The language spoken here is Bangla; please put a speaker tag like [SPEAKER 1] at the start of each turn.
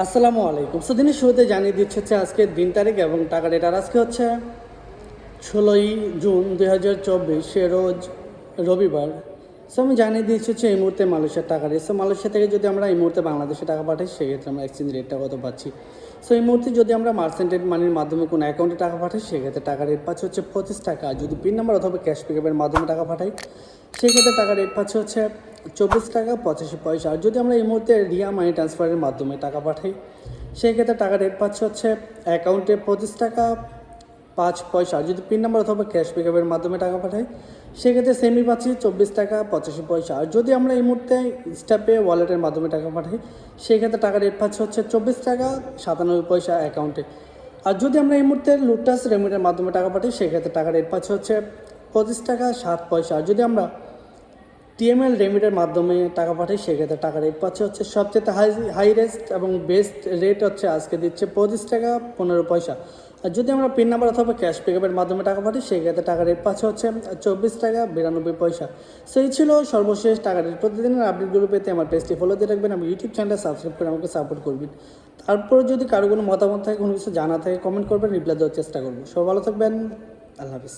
[SPEAKER 1] আসসালামু আলাইকুম। সো দিনের শুরুতে জানিয়ে দিচ্ছে হচ্ছে আজকে দিন তারিখ এবং টাকা ডেটার আজকে হচ্ছে ষোলোই জুন দুই হাজার চব্বিশ রোজ রবিবার। সো আমি জানিয়ে দিচ্ছি হচ্ছে এই মুহূর্তে মালয়েশিয়ার টাকা রেট সো মালয়েশিয়া থেকে যদি আমরা এই মুহূর্তে বাংলাদেশে টাকা পাঠাই, সেক্ষেত্রে আমরা এক্সচেঞ্জ রেটটা কত পাচ্ছি? সো এই মুহূর্তে যদি আমরা মার্সেন্টেড মানির মাধ্যমে কোনো অ্যাকাউন্টে টাকা পাঠাই, সেক্ষেত্রে টাকা রেট পাচ্ছে হচ্ছে পঁচিশ টাকা। যদি পিন নাম্বার অথবা ক্যাশ পিকআপের মাধ্যমে টাকা পাঠাই, সেক্ষেত্রে টাকা রেট পাচ্ছে হচ্ছে চব্বিশ টাকা পঁচাশি পয়সা। আর যদি আমরা এই মুহূর্তে রিয়া মানি ট্রান্সফারের মাধ্যমে টাকা পাঠাই সেক্ষেত্রে টাকা রেট পাচ্ছে হচ্ছে অ্যাকাউন্টে পঁচিশ টাকা, পাঁচ পয়সা। যদি পিন নাম্বার অথবা ক্যাশ পিকআপের মাধ্যমে টাকা পাঠাই সেক্ষেত্রে সেমি পাচ্ছি চব্বিশ টাকা পঁচাশি পয়সা। আর যদি আমরা এই মুহূর্তে স্ট্যাপে ওয়ালেটের মাধ্যমে টাকা পাঠাই সেক্ষেত্রে টাকা রেট পাচ্ছে হচ্ছে চব্বিশ টাকা সাতানব্বই পয়সা অ্যাকাউন্টে আর যদি আমরা এই মুহূর্তে লুটাস রেমিটের মাধ্যমে টাকা পাঠাই সেক্ষেত্রে টাকা রেট পাচ্ছে হচ্ছে পঁচিশ টাকা সাত পয়সা। আর যদি আমরা টিএমএল রেমিটের মাধ্যমে টাকা পাঠাই সেক্ষেত্রে টাকা রেট পাচ্ছে হচ্ছে সবচেয়ে হাই হাই রেস্ট এবং বেস্ট রেট হচ্ছে আজকে দিচ্ছে পঁচিশ টাকা পনেরো পয়সা। আর যদি আমরা পিন নাম্বার অথবা ক্যাশ পিকআপের মাধ্যমে টাকা পাঠাই সেক্ষেত্রে টাকা রেট পাচ্ছে হচ্ছে চব্বিশ টাকা বিরানব্বই পয়সা। সেই ছিল সর্বশেষ টাকা রেট প্রতিদিনের আপডেটগুলো পেতে আমার পেজটি ফলো দিয়ে রাখবেন। আমি ইউটিউব চ্যানেলটা সাবস্ক্রাইব করে আমাকে সাপোর্ট করবেন। তারপর যদি কারও কোনো মতামত থাকে, কোনো কিছু জানা থাকে কমেন্ট করবেন রিপ্লাই দেওয়ার চেষ্টা করব। সব ভালো থাকবেন। আল্লাহ হাফিজ।